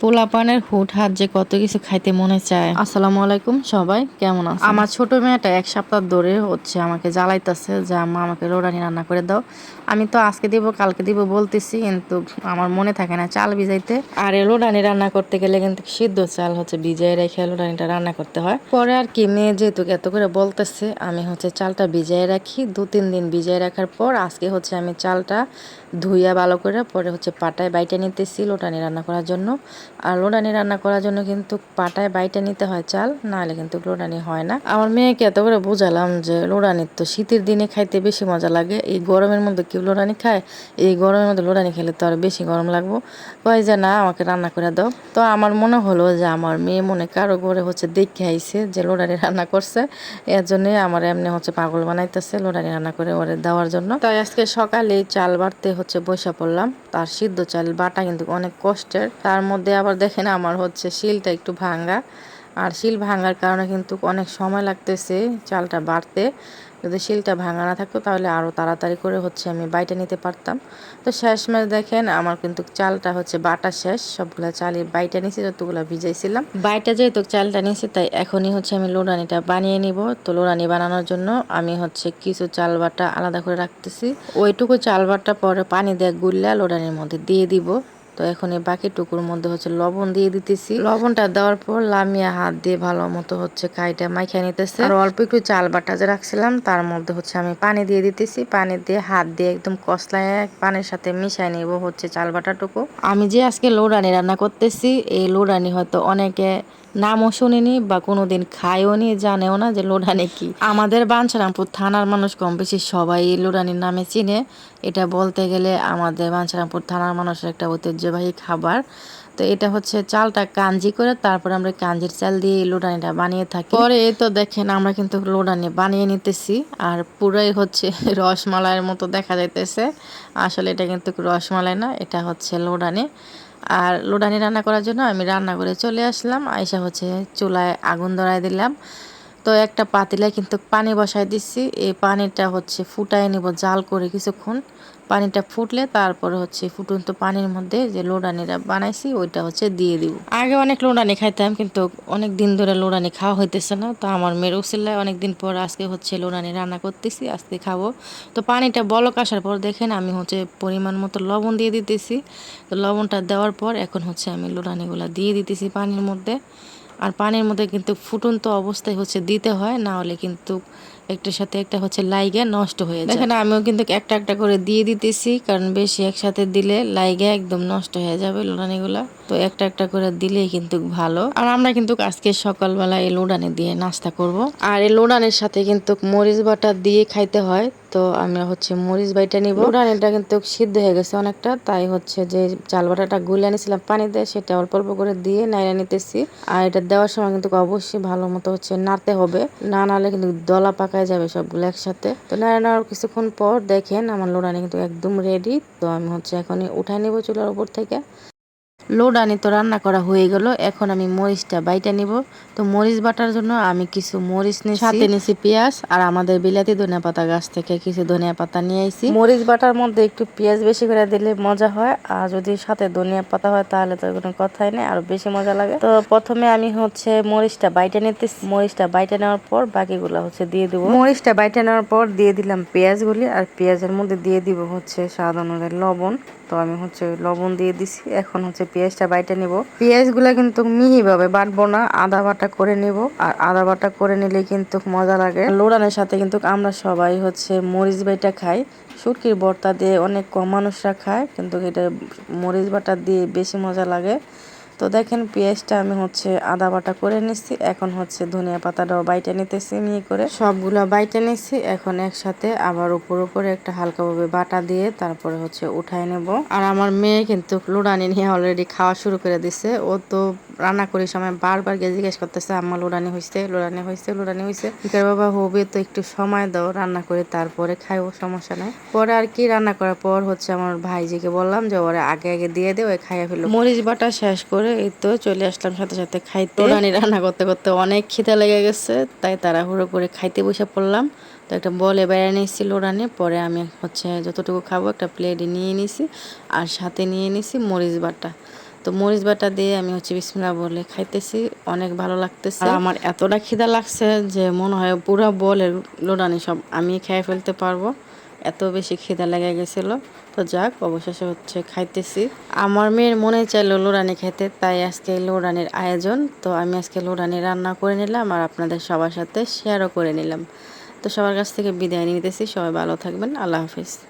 পোলা পানের হুট হাত যে কত কিছু খাইতে মনে চায়। আসসালামু আলাইকুম সবাই কেমন আছে আমার ছোট মেয়েটা এক সপ্তাহ ধরে হচ্ছে আমাকে জ্বালাইতেছে যে আম্মা আমাকে রোডানি রান্না করে দাও। আমি তো আজকে দিব কালকে দিব বলতেছি কিন্তু আমার মনে থাকে না চাল ভিজাইতে। আর এই লোডানি রান্না করতে গেলে কিন্তু সিদ্ধ চাল হচ্ছে ভিজাই রেখে লোডানিটা রান্না করতে হয়। পরে আর কি মেয়ে যেহেতু এত করে বলতেছে আমি হচ্ছে চালটা ভিজাই রাখি। দু তিন দিন ভিজাই রাখার পর আজকে হচ্ছে আমি চালটা ধুইয়া ভালো করে পরে হচ্ছে পাটায় বাইটে নিতেছি লোটানি রান্না করার জন্য। আর লোডানি রান্না করার জন্য কিন্তু পাটায় বাইটে নিতে হয় চাল, নাহলে কিন্তু লোডানি হয় না। আমার মেয়েকে এত করে বোঝালাম যে লোডানির তো শীতের দিনে খাইতে বেশি মজা লাগে। এই গরমের মধ্যে কেউ লোডানি খায়? এই গরমের মধ্যে লোডানি খেলে তো আর বেশি গরম লাগবো। কয় যে, না, আমাকে রান্না করে দাও। তো আমার মনে হলো যে আমার মেয়ে মনে কারও করে হচ্ছে দেখে আইছে যে লোডানি রান্না করছে। এর জন্যই আমার এমনি হচ্ছে পাগল বানাইতেছে লোডানি রান্না করে ওরে দেওয়ার জন্য। তাই আজকে সকালে চাল বাড়তে হচ্ছে বসে পড়লাম। তার সিদ্ধ চাল বাটা কিন্তু অনেক কষ্টের। তার মধ্যে আবার দেখেন আমার হচ্ছে শিলটা একটু ভাঙ্গা। আর শিল ভাঙার কারণে কিন্তু অনেক সময় লাগতেছে চালটা বাড়তে। যদি শিলটা ভাঙা না থাকতো তাহলে আরও তাড়াতাড়ি করে হচ্ছে আমি বাইটা নিতে পারতাম। তো শেষ ম্যাচ দেখেন আমার কিন্তু চালটা হচ্ছে বাটা শেষ, সবগুলা চালে বাইটা নিয়েছি, যতগুলো ভিজাইছিলাম। বাইটা যেহেতু চালটা নিয়েছি, তাই এখনই হচ্ছে আমি লোড়ানিটা বানিয়ে নিব। তো লোড়ানি বানানোর জন্য আমি হচ্ছে কিছু চাল বাটা আলাদা করে রাখতেছি। ওইটুকু চাল বাটা পরে পানি দিয়ে গুললা লোড়ানির মধ্যে দিয়ে দিব। তো এখন এই বাকি টুকুর মধ্যে হচ্ছে লবণ দিয়ে দিতেছি। লবণটা দেওয়ার পর লামিয়া হাত দিয়ে ভালো মতো হচ্ছে কাইটা মাইখা নিতেছে। আর অল্প একটু চাল বাটা যে রাখছিলাম, তার মধ্যে হচ্ছে আমি পানি দিয়ে দিতেছি। পানি দিয়ে হাত দিয়ে একদম কসলায় পানির সাথে মিশাই নিব হচ্ছে চাল বাটা টুকু আমি যে আজকে লোডানি রান্না করতেছি, এই লোডানি হয়তো অনেকে নামও শুনিনি বা কোনোদিন খায়ও নি, জানেও না যে লোডানি কি। আমাদের বাঞ্ছারামপুর থানার মানুষ কম বেশি সবাই লোডানির নামে চিনে। এটা বলতে গেলে আমাদের বাঞ্ছারামপুর থানার মানুষের একটা ঐতিহ্যবাহী খাবার। তো এটা হচ্ছে চালটা কাঞ্জি করে তারপর আমরা কাঞ্জির চাল দিয়ে লোডানিটা বানিয়ে থাকি। পরে তো দেখেন আমরা কিন্তু লোডানি বানিয়ে নিতেছি আর পুরাই হচ্ছে রসমালাইয়ের মতো দেখা যাইতেছে। আসলে এটা কিন্তু রসমালাই না, এটা হচ্ছে লোডানি আর লোডানি রান্না করার জন্য আমি রান্না করে চলে আসলাম, আইসা হচ্ছে চুলায় আগুন ধরাই দিলাম। তো একটা পাতিলায় কিন্তু পানি বসাই দিচ্ছি। এই পানিটা হচ্ছে ফুটাই নিব জাল করে কিছুক্ষণ। পানিটা ফুটলে তারপরে হচ্ছে ফুটন্ত পানির মধ্যে যে লোডানিটা বানাইছি, ওইটা হচ্ছে দিয়ে দিব। আগে অনেক লোডানি খাইতাম, কিন্তু অনেক দিন ধরে লোডানি খাওয়া হইতেছে না। তো আমার মেয়ের উসিল্লায় অনেক দিন পর আজকে হচ্ছে লোডানি রান্না করতেছি, আজকে খাব। তো পানিটা বলক আসার পর দেখেন আমি হচ্ছে পরিমাণ মতো লবণ দিয়ে দিতেছি। তো লবণটা দেওয়ার পর এখন হচ্ছে আমি লোডানিগুলো দিয়ে দিতেছি পানির মধ্যে। আর পানির মধ্যে কিন্তু ফুটন্ত অবস্থায় হচ্ছে দিতে হয়, না হলে কিন্তু একটার সাথে একটা হচ্ছে লাইগে নষ্ট হয়ে যায়। দেখেন, আমিও কিন্তু একটা একটা করে দিয়ে দিতেছি, কারণ বেশি একসাথে দিলে লাইগে একদম নষ্ট হয়ে যাবে লোডানিগুলা তো একটা একটা করে দিলেই কিন্তু ভালো। আর আমরা কিন্তু আজকে সকালবেলা এই লোডানি দিয়ে নাস্তা করব। আর এই লোডানির সাথে কিন্তু মরিচ বাটা দিয়ে খাইতে হয়। তো আমি হচ্ছে মরিচ বাইটা নিব। লোডানিটা কিন্তু সিদ্ধ হয়ে গেছে অনেকটা, তাই হচ্ছে যে চাল বাটাটা গুলে নিয়েছিলাম পানি দিয়ে সেটা অল্প অল্প করে দিয়ে নাইড়া নিতেছি। আর এটা দেওয়ার সময় কিন্তু অবশ্যই ভালো মতো হচ্ছে নাড়তে হবে। না নাড়লে কিন্তু দলা পাকায় যাবে সবগুলো একসাথে। তো নাড়া নেওয়ার কিছুক্ষণ পর দেখেন আমার লোডানি কিন্তু একদম রেডি তো আমি হচ্ছে এখনই উঠাই নেব চুলার উপর থেকে। লোডানি তো রান্না করা হয়ে গেল এখন আমি মরিচটা বাইটা নিব। তো মরিচ বাটার জন্য আমি কিছু মরিচ নিয়ে সাথে নিয়েছি পেঁয়াজ আর আমাদের বিলাতি ধনিয়া পাতা গাছ থেকে কিছু ধনিয়া পাতা নিয়ে আইছি। মরিচ বাটার মধ্যে একটু পেঁয়াজ বেশি করে দিলে মজা হয় আর যদি সাথে ধনিয়া পাতা হয় তাহলে তো কোনো কথাই নেই আর বেশি মজা লাগে। তো প্রথমে আমি হচ্ছে মরিচটা বাইটা নিতেছি। মরিচটা বাইটা নেওয়ার পর বাকিগুলো হচ্ছে দিয়ে দিব। মরিচটা বাইটা নেওয়ার পর দিয়ে দিলাম পেঁয়াজগুলি আর পেঁয়াজের মধ্যে দিয়ে দিব হচ্ছে স্বাদ অনুযায়ী লবণ। তো আমি হচ্ছে লবণ দিয়ে দিছি এখন হচ্ছে পেঁয়াজটা বাইটে নেব। পেঁয়াজগুলো কিন্তু মিহি ভাবে বাটবো না, আদা বাটা করে নেব। আর আদা বাটা করে নিলে কিন্তু মজা লাগে। লোড়ানের সাথে কিন্তু আমরা সবাই হচ্ছে মরিচ বাইটা খাই। শুটকির বর্তা দিয়ে অনেক কম মানুষরা খায়, কিন্তু এটা মরিচ বাটা দিয়ে বেশি মজা লাগে। তো দেখেন পেঁয়াজটা আমি হচ্ছে আদা বাটা করে নিচ্ছি এখন হচ্ছে ধনিয়া পাতাটাও বাইটে নিতেছি নিয়ে করে। সবগুলো বাইটে নিচ্ছি এখন একসাথে আবার উপর উপরে একটা হালকাভাবে বাটা দিয়ে তারপরে হচ্ছে উঠাই নেব। আর আমার মেয়ে কিন্তু লুডানি নিয়ে অলরেডি খাওয়া শুরু করে দিছে, ও তো রান্না করি সময় বারবার গিয়ে জিজ্ঞেস করতেছে, আম্মা, লুডানি হয়েছে লুডানি হয়েছে লুডানি হয়েছে বাবা, হবে তো একটু সময় দাও, রান্না করে তারপরে খাইও সমস্যা নাই। পরে আর কি রান্না করার পর হচ্ছে আমার ভাইজিকে বললাম যে, ওরা আগে আগে দিয়ে দে ওই খাইয়া ফেলো মরিচ বাটা শেষ করে এই তো চলে আসলাম সাথে সাথে খাইতে। রানি রান্না করতে করতে অনেক খিদে লেগে গেছে তাই তাড়াহুড়ো করে খাইতে বসে পড়লাম। তো একটা বলে বেড়ে নিয়েছি লোড়ানে পরে আমি হচ্ছে যতটুকু খাব একটা প্লেটে নিয়ে নিছি আর সাথে নিয়ে নিছি মরিচ বাটা। তো মরিচ বাটা দিয়ে আমি হচ্ছে বিসমিল্লাহ বলে খাইতেছি অনেক ভালো লাগতেছে। আর আমার এতটা খিদা লাগছে যে মনে হয় পুরো বলের লোডানি সব আমি খেয়ে ফেলতে পারব। এত বেশি খিদে লেগে গেছিল। তো যাক, অবশেষে হচ্ছে খাইতেছি। আমার মেয়ের মনে চাইলো লোরানি খেতে, তাই আজকে লোরানির আয়োজন। তো আমি আজকে লোরানি রান্না করে নিলাম আর আপনাদের সবার সাথে শেয়ারও করে নিলাম। তো সবার কাছ থেকে বিদায় নিতেছি, সবাই ভালো থাকবেন, আল্লাহ হাফিজ।